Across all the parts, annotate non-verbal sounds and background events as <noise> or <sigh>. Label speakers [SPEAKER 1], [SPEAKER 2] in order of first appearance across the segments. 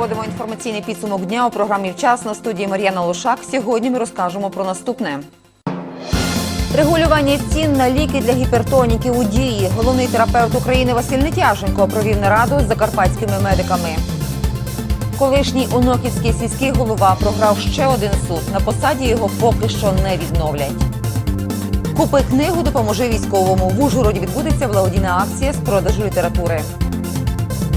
[SPEAKER 1] Підводимо інформаційний підсумок дня у програмі Вчасно студії Мар'яна Лошак. Сьогодні ми розкажемо про наступне. Регулювання цін на ліки для гіпертоніків у дії. Головний терапевт України Василь Нетяженко провів нараду з закарпатськими медиками. Колишній оноківський сільський голова програв ще один суд. На посаді його поки що не відновлять. Купи книгу, допоможи військовому. В Ужгороді відбудеться благодійна акція з продажу літератури.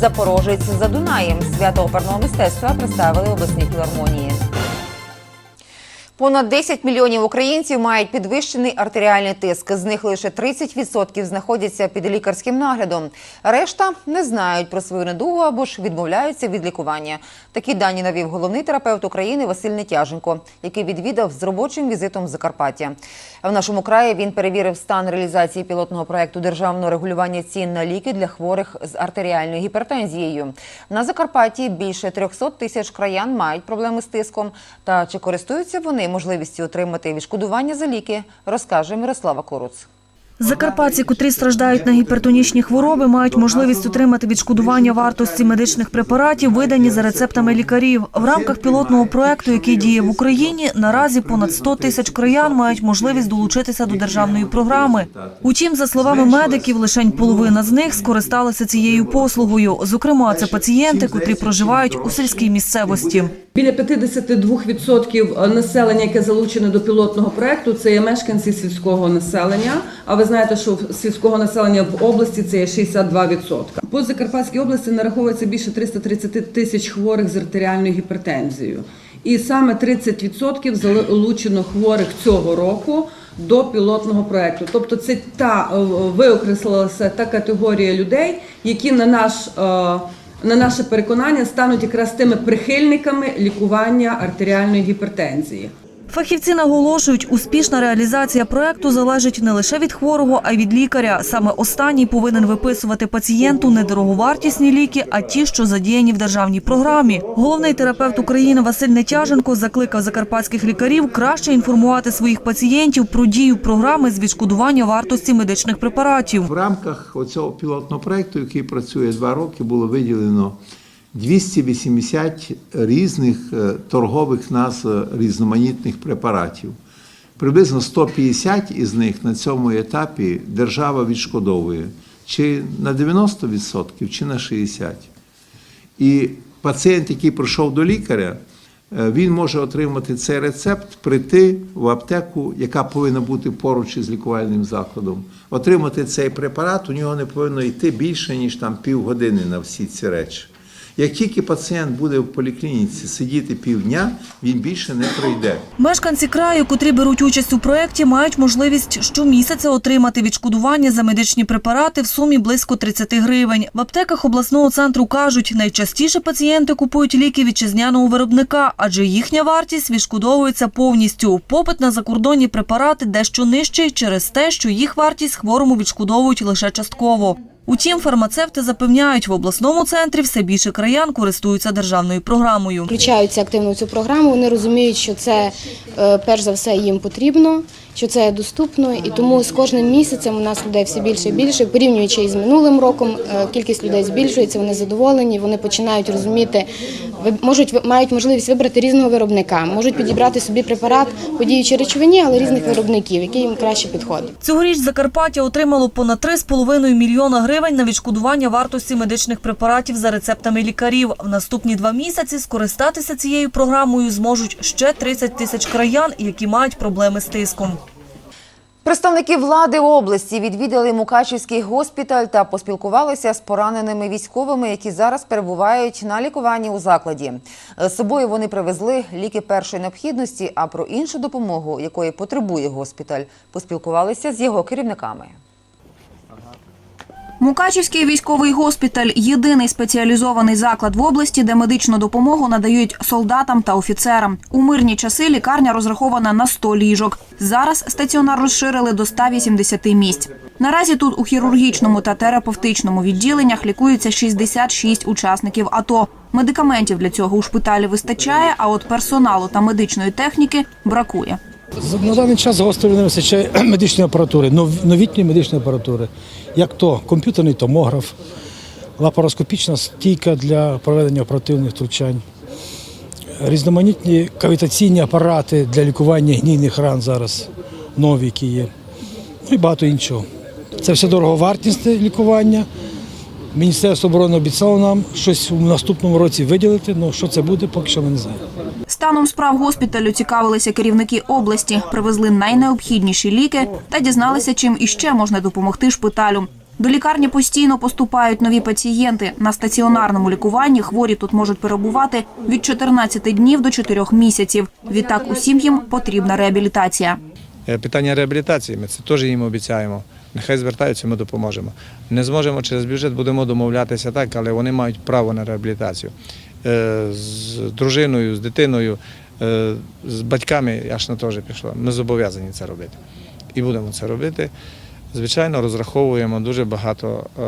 [SPEAKER 1] Запорожець за Дунаєм. Свято оперного мистецтва представили в обласній філармонії. Понад 10 мільйонів українців мають підвищений артеріальний тиск. З них лише 30% знаходяться під лікарським наглядом. Решта не знають про свою недугу або ж відмовляються від лікування. Такі дані навів головний терапевт України Василь Нетяженко, який відвідав з робочим візитом Закарпаття. В нашому краї він перевірив стан реалізації пілотного проекту державного регулювання цін на ліки для хворих з артеріальною гіпертензією. На Закарпатті більше 300 тисяч краян мають проблеми з тиском. Та чи користуються вони можливістю отримати відшкодування за ліки, розкаже Мирослава Коруц.
[SPEAKER 2] Закарпатці, котрі страждають на гіпертонічні хвороби, мають можливість отримати відшкодування вартості медичних препаратів, видані за рецептами лікарів. В рамках пілотного проекту, який діє в Україні, наразі понад 100 тисяч краян мають можливість долучитися до державної програми. Утім, за словами медиків, лише половина з них скористалися цією послугою. Зокрема, це пацієнти, котрі проживають у сільській місцевості.
[SPEAKER 3] Біля 52% населення, яке залучене до пілотного проекту, це є мешканці сільського населення. А ви знаєте, що сільського населення в області це є 62%. По Закарпатській області нараховується більше 330 тисяч хворих з артеріальною гіпертензією. І саме 30% залучено хворих цього року до пілотного проекту. Тобто, це та е, виокреслилася та категорія людей, які на наш е, на наше переконання стануть якраз тими прихильниками лікування артеріальної гіпертензії.
[SPEAKER 2] Фахівці наголошують, успішна реалізація проекту залежить не лише від хворого, а й від лікаря. Саме останній повинен виписувати пацієнту не дороговартісні ліки, а ті, що задіяні в державній програмі. Головний терапевт України Василь Нетяженко закликав закарпатських лікарів краще інформувати своїх пацієнтів про дію програми з відшкодування вартості медичних препаратів.
[SPEAKER 4] В рамках цього пілотного проєкту, який працює два роки, було виділено 280 різних е, торгових назв різноманітних препаратів. Приблизно 150 із них на цьому етапі держава відшкодовує чи на 90%, чи на 60%. І пацієнт, який прийшов до лікаря, е, він може отримати цей рецепт, прийти в аптеку, яка повинна бути поруч із лікувальним закладом, отримати цей препарат, у нього не повинно йти більше, ніж там півгодини на всі ці речі. Як тільки пацієнт буде в поліклініці сидіти півдня, він більше не пройде.
[SPEAKER 2] Мешканці краю, котрі беруть участь у проєкті, мають можливість щомісяця отримати відшкодування за медичні препарати в сумі близько 30 гривень. В аптеках обласного центру кажуть, найчастіше пацієнти купують ліки вітчизняного виробника, адже їхня вартість відшкодовується повністю. Попит на закордонні препарати дещо нижчий через те, що їх вартість хворому відшкодовують лише частково. Утім, фармацевти запевняють, в обласному центрі все більше краян користуються державною програмою.
[SPEAKER 5] включаються активно в цю програму. Вони розуміють, що це е, перш за все їм потрібно, що це доступно, і тому з кожним місяцем у нас людей все більше і більше. Порівнюючи із минулим роком, е, кількість людей збільшується. Вони задоволені. Вони починають розуміти, можуть мають можливість вибрати різного виробника, можуть підібрати собі препарат по діючій речовині, але різних виробників, який їм краще підходить.
[SPEAKER 2] Цьогоріч Закарпаття отримало понад 3,5 мільйона гривень на відшкодування вартості медичних препаратів за рецептами лікарів. В наступні два місяці скористатися цією програмою зможуть ще 30 тисяч краян, які мають проблеми з тиском.
[SPEAKER 1] Представники влади області відвідали Мукачівський госпіталь та поспілкувалися з пораненими військовими, які зараз перебувають на лікуванні у закладі. З собою вони привезли ліки першої необхідності, а про іншу допомогу, якої потребує госпіталь, поспілкувалися з його керівниками.
[SPEAKER 6] Мукачівський військовий госпіталь єдиний спеціалізований заклад в області, де медичну допомогу надають солдатам та офіцерам. У мирні часи лікарня розрахована на 100 ліжок. Зараз стаціонар розширили до 180 місць. Наразі тут у хірургічному та терапевтичному відділеннях лікуються 66 учасників АТО. Медикаментів для цього у шпиталі вистачає, а от персоналу та медичної техніки бракує.
[SPEAKER 7] На даний час гостро не вистачає медичної апаратури, нов- новітньої медичної апаратури, як то комп'ютерний томограф, лапароскопічна стійка для проведення оперативних втручань, різноманітні кавітаційні апарати для лікування гнійних ран зараз нові, які є, ну і багато іншого. Це все дороговартісне лікування. Міністерство оборони обіцяло нам щось у наступному році виділити, але що це буде, поки що ми не знаємо.
[SPEAKER 6] Станом справ госпіталю цікавилися керівники області, привезли найнеобхідніші ліки та дізналися, чим іще можна допомогти шпиталю. До лікарні постійно поступають нові пацієнти. На стаціонарному лікуванні хворі тут можуть перебувати від 14 днів до 4 місяців. Відтак усім їм потрібна реабілітація.
[SPEAKER 8] Е, Питання реабілітації ми це теж їм обіцяємо. Нехай звертаються, ми допоможемо. Не зможемо через бюджет, будемо домовлятися так, але вони мають право на реабілітацію. Е, З дружиною, з дитиною, е, з батьками я ж на теж пішла. Ми зобов'язані це робити. І будемо це робити. Звичайно, розраховуємо дуже багато е,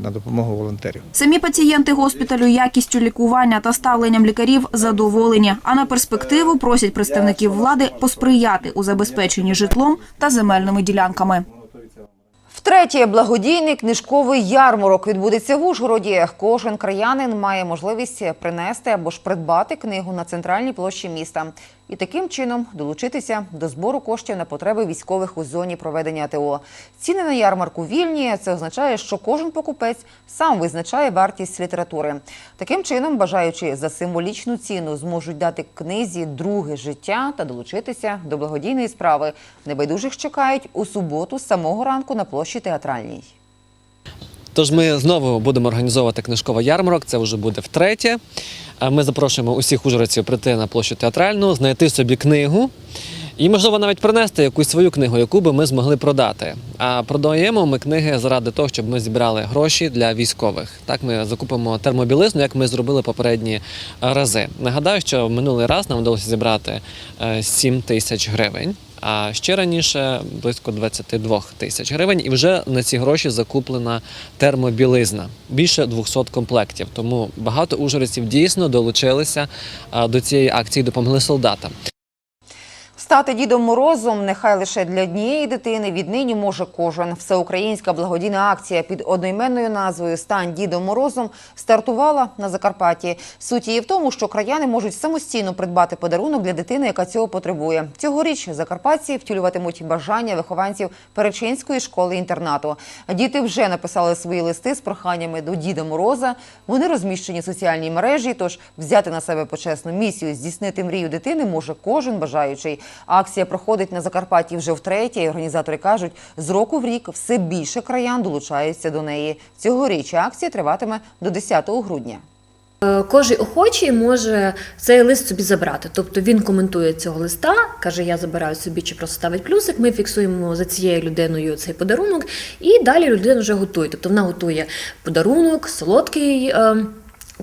[SPEAKER 8] на допомогу волонтерів.
[SPEAKER 6] Самі пацієнти госпіталю якістю лікування та ставленням лікарів задоволені. А на перспективу просять представників влади посприяти у забезпеченні житлом та земельними ділянками.
[SPEAKER 1] Втретє, благодійний книжковий ярмарок відбудеться в Ужгороді. Кожен краянин має можливість принести або ж придбати книгу на центральній площі міста і таким чином долучитися до збору коштів на потреби військових у зоні проведення АТО. Ціни на ярмарку вільні. Це означає, що кожен покупець сам визначає вартість літератури. Таким чином, бажаючи за символічну ціну, зможуть дати книзі друге життя та долучитися до благодійної справи. Небайдужих чекають у суботу з самого ранку на площі театральній.
[SPEAKER 9] Тож ми знову будемо організовувати книжковий ярмарок. Це вже буде втретє. Е, Ми запрошуємо усіх ужгородців прийти на площу театральну, знайти собі книгу і, можливо, навіть принести якусь свою книгу, яку би ми змогли продати. А продаємо ми книги заради того, щоб ми зібрали гроші для військових. Так ми закупимо термобілизну, як ми зробили попередні е, рази. Нагадаю, що минулий раз нам вдалося зібрати е, 7 тисяч гривень. А ще раніше близько 22 тисяч гривень, і вже на ці гроші закуплена термобілизна більше 200 комплектів. Тому багато ужгородців дійсно долучилися до цієї акції, допомогли солдатам.
[SPEAKER 1] Стати Дідом Морозом нехай лише для однієї дитини віднині може кожен. Всеукраїнська благодійна акція під одноіменною назвою Стань Дідом Морозом стартувала на Закарпатті. Суть її в тому, що краяни можуть самостійно придбати подарунок для дитини, яка цього потребує. Цьогоріч закарпатці втілюватимуть бажання вихованців Перечинської школи інтернату. Діти вже написали свої листи з проханнями до Діда Мороза. Вони розміщені в соціальній мережі. Тож взяти на себе почесну місію здійснити мрію дитини може кожен бажаючий. Акція проходить на Закарпатті вже втретє. і Організатори кажуть, з року в рік все більше краян долучаються до неї. Цьогоріч акція триватиме до 10 грудня.
[SPEAKER 10] Е, Кожен охочий може цей лист собі забрати. Тобто він коментує цього листа, каже, я забираю собі чи просто ставить плюсик. Ми фіксуємо за цією людиною цей подарунок, і далі людина вже готує. Тобто вона готує подарунок, солодкий.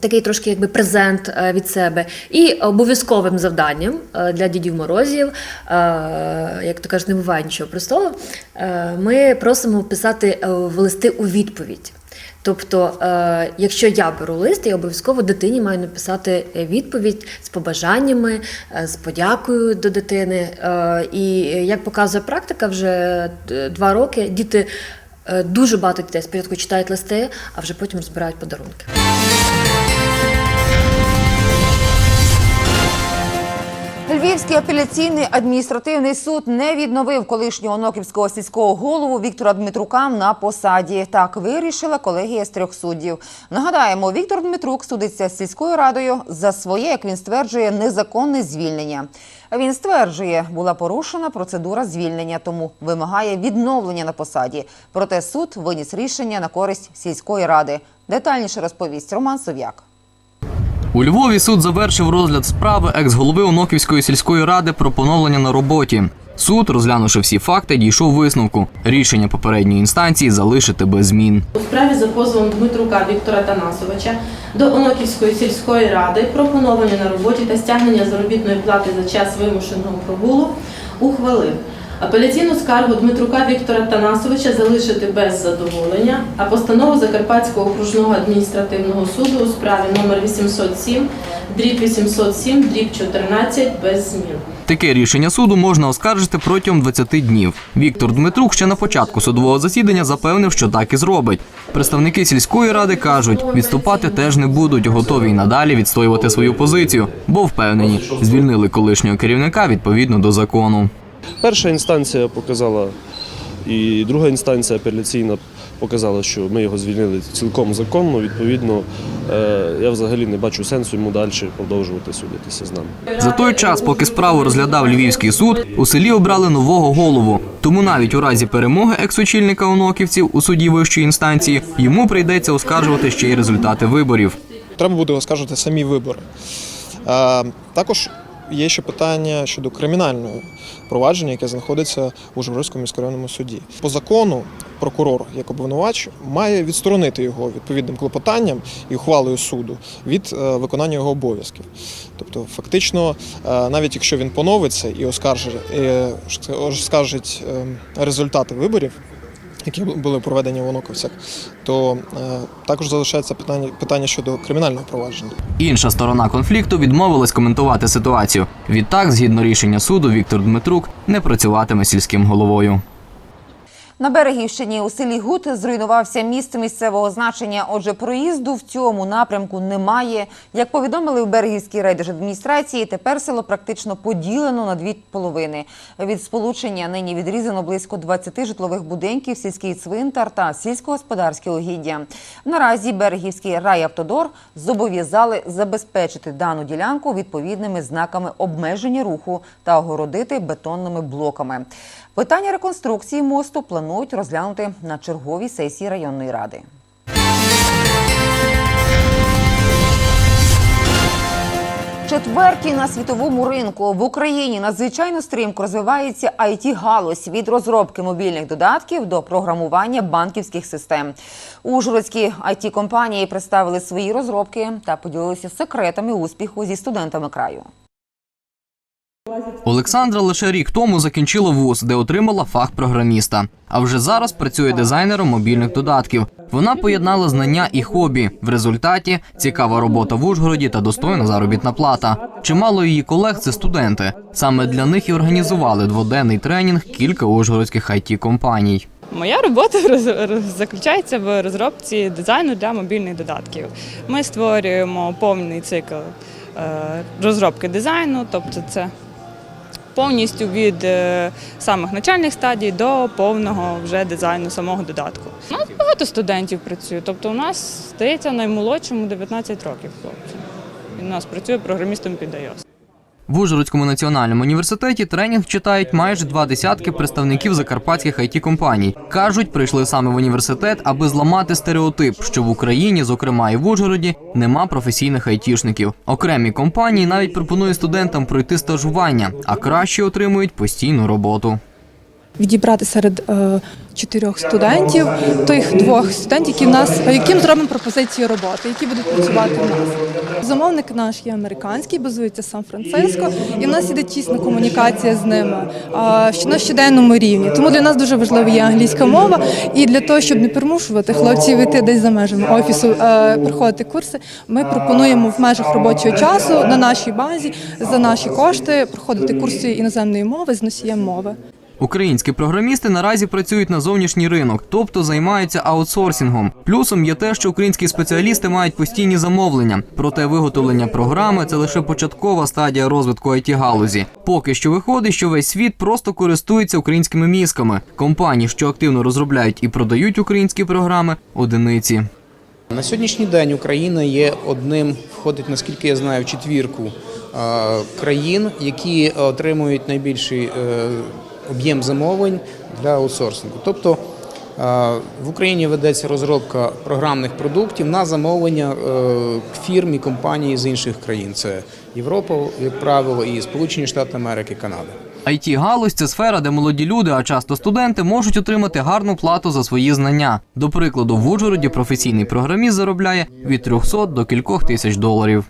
[SPEAKER 10] Такий трошки якби презент е, від себе, і обов'язковим завданням е, для дідів морозів, е, як то кажуть, не буває нічого простого. Ми просимо писати в листи у відповідь. Тобто, якщо я беру лист, я обов'язково дитині маю написати відповідь з побажаннями, з подякою до дитини. І як показує практика, вже два роки діти. Дуже багато дітей спочатку читають листи, а вже потім розбирають подарунки.
[SPEAKER 1] Львівський апеляційний адміністративний суд не відновив колишнього Оноківського сільського голову Віктора Дмитрука на посаді. Так вирішила колегія з трьох суддів. Нагадаємо, Віктор Дмитрук судиться з сільською радою за своє, як він стверджує, незаконне звільнення. Він стверджує, була порушена процедура звільнення, тому вимагає відновлення на посаді. Проте суд виніс рішення на користь сільської ради. Детальніше розповість Роман Сов'як.
[SPEAKER 11] У Львові суд завершив розгляд справи екс-голови Оноківської сільської ради про поновлення на роботі. Суд, розглянувши всі факти, дійшов висновку. Рішення попередньої інстанції залишити без змін.
[SPEAKER 12] У справі за позовом Дмитрука Віктора Танасовича до Оноківської сільської ради про поновлення на роботі та стягнення заробітної плати за час вимушеного прогулу ухвалив апеляційну скаргу Дмитрука Віктора Танасовича залишити без задоволення, а постанову Закарпатського окружного адміністративного суду у справі номер 807 дріб 807 дріб 14 без змін.
[SPEAKER 11] Таке рішення суду можна оскаржити протягом 20 днів. Віктор Дмитрук ще на початку судового засідання запевнив, що так і зробить. Представники сільської ради кажуть, відступати теж не будуть, готові й надалі відстоювати свою позицію, бо впевнені, звільнили колишнього керівника відповідно до закону.
[SPEAKER 13] Перша інстанція показала, і друга інстанція апеляційна показала, що ми його звільнили цілком законно. Відповідно, е, я взагалі не бачу сенсу йому далі продовжувати судитися з нами.
[SPEAKER 11] За той час, поки справу розглядав Львівський суд, у селі обрали нового голову. Тому навіть у разі перемоги екс-очільника оноківців у суді вищої інстанції йому прийдеться оскаржувати ще й результати виборів.
[SPEAKER 14] треба буде оскаржувати самі вибори. Е, Також є ще питання щодо кримінального провадження, яке знаходиться у Ужгородському міськрайонному суді. По закону прокурор, як обвинувач, має відсторонити його відповідним клопотанням і ухвалою суду від е, виконання його обов'язків. Тобто, фактично, е, навіть якщо він поновиться і оскаржить, е, оскаржить е, результати виборів, які були проведені в Онуковцях, то е, також залишається питання, питання щодо кримінального провадження.
[SPEAKER 11] Інша сторона конфлікту відмовилась коментувати ситуацію. Відтак, згідно рішення суду, Віктор Дмитрук не працюватиме сільським головою.
[SPEAKER 1] На Берегівщині у селі Гут зруйнувався міст місцевого значення. Отже, проїзду в цьому напрямку немає. Як повідомили в Берегівській райдержадміністрації, тепер село практично поділено на дві половини. Від сполучення нині відрізано близько 20 житлових будинків, сільський цвинтар та сільськогосподарське угіддя. Наразі Берегівський райавтодор зобов'язали забезпечити дану ділянку відповідними знаками обмеження руху та огородити бетонними блоками. Питання реконструкції мосту планують розглянути на черговій сесії районної ради. Четвертій на світовому ринку в Україні надзвичайно стрімко розвивається it галузь від розробки мобільних додатків до програмування банківських систем. Ужгородські it компанії представили свої розробки та поділилися секретами успіху зі студентами краю.
[SPEAKER 11] Олександра лише рік тому закінчила вуз, де отримала фах програміста. А вже зараз працює дизайнером мобільних додатків. Вона поєднала знання і хобі. В результаті цікава робота в Ужгороді та достойна заробітна плата. Чимало її колег це студенти. Саме для них і організували дводенний тренінг кілька ужгородських it компаній.
[SPEAKER 15] Моя робота <laughs> заключається в розробці дизайну для мобільних додатків. Ми створюємо повний цикл е, розробки дизайну, тобто це повністю від е, самих начальних стадій до повного вже дизайну самого додатку. У нас багато студентів працює, тобто у нас здається наймолодшому 19 років хлопцю. Він у нас працює програмістом під iOS.
[SPEAKER 11] В Ужгородському національному університеті тренінг читають майже два десятки представників закарпатських it компаній. Кажуть, прийшли саме в університет, аби зламати стереотип, що в Україні, зокрема і в Ужгороді, нема професійних айтішників. Окремі компанії навіть пропонують студентам пройти стажування, а краще отримують постійну роботу.
[SPEAKER 16] Відібрати серед е, чотирьох студентів, тих двох студентів, які в нас, яким зробимо пропозицію роботи, які будуть працювати в нас. Замовник наш є американський, базується Сан-Франциско, і в нас іде тісна комунікація з ними е, на щоденному рівні. Тому для нас дуже важлива є англійська мова. І для того, щоб не примушувати хлопців йти десь за межами офісу, е, проходити курси, ми пропонуємо в межах робочого часу на нашій базі за наші кошти проходити курси іноземної мови з носієм мови.
[SPEAKER 11] Українські програмісти наразі працюють на зовнішній ринок, тобто займаються аутсорсингом. Плюсом є те, що українські спеціалісти мають постійні замовлення. Проте виготовлення програми це лише початкова стадія розвитку it галузі. Поки що виходить, що весь світ просто користується українськими мізками. Компанії, що активно розробляють і продають українські програми, одиниці.
[SPEAKER 17] На сьогоднішній день Україна є одним, входить, наскільки я знаю, четвірку країн, які отримують найбільший е, об'єм замовлень для аутсорсингу. Тобто е, в Україні ведеться розробка програмних продуктів на замовлення е, фірм і компаній з інших країн. Це Європа, як правило, і Сполучені Штати Америки, Канада.
[SPEAKER 11] it галузь це сфера, де молоді люди, а часто студенти, можуть отримати гарну плату за свої знання. До прикладу, в Ужгороді професійний програміст заробляє від 300 до кількох тисяч доларів.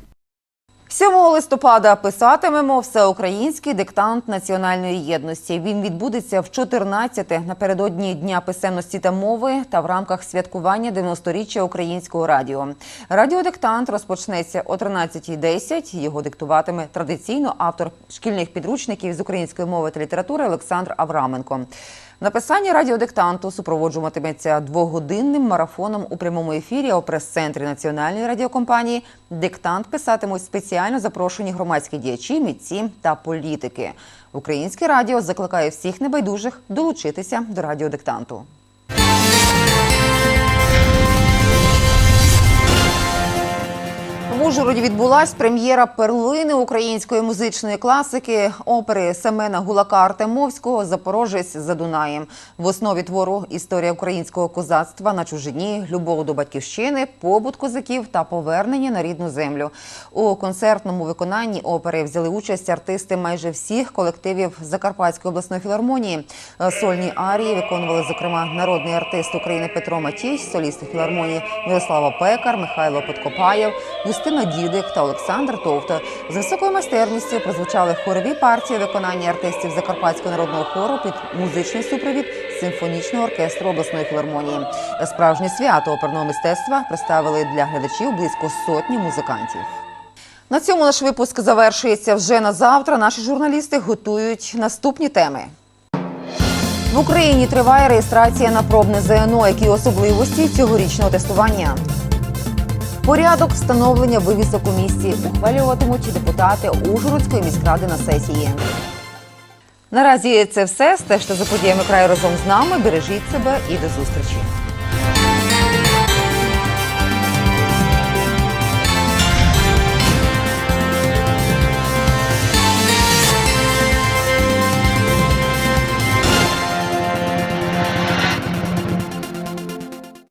[SPEAKER 1] 7 листопада писатимемо всеукраїнський диктант національної єдності. Він відбудеться в 14-те напередодні Дня писемності та мови та в рамках святкування 90-річчя українського радіо. Радіодиктант розпочнеться о 13.10. Його диктуватиме традиційно автор шкільних підручників з української мови та літератури Олександр Авраменко. Написання радіодиктанту супроводжуватиметься двогодинним марафоном у прямому ефірі у прес-центрі національної радіокомпанії. Диктант писатимуть спеціально запрошені громадські діячі, митці та політики. Українське радіо закликає всіх небайдужих долучитися до радіодиктанту. В Ужгороді відбулась прем'єра перлини української музичної класики опери Семена Гулака Артемовського Запорожець за Дунаєм. В основі твору історія українського козацтва на чужині, любов до батьківщини, побут козаків та повернення на рідну землю. У концертному виконанні опери взяли участь артисти майже всіх колективів Закарпатської обласної філармонії. Сольні арії виконували зокрема народний артист України Петро Матіч, солісти філармонії Мирослава Пекар, Михайло Подкопаєв, Юстина Дідик та Олександр Товто. З високою майстерністю прозвучали хорові партії виконання артистів Закарпатського народного хору під музичний супровід симфонічного оркестру обласної філармонії. Справжнє свято оперного мистецтва представили для глядачів близько сотні музикантів. На цьому наш випуск завершується вже на завтра. Наші журналісти готують наступні теми. В Україні триває реєстрація на пробне ЗНО. Які особливості цьогорічного тестування? Порядок встановлення вивісок у місті ухвалюватимуть депутати Ужгородської міськради на сесії. Наразі це все. Стежте за подіями краю разом з нами. Бережіть себе і до зустрічі.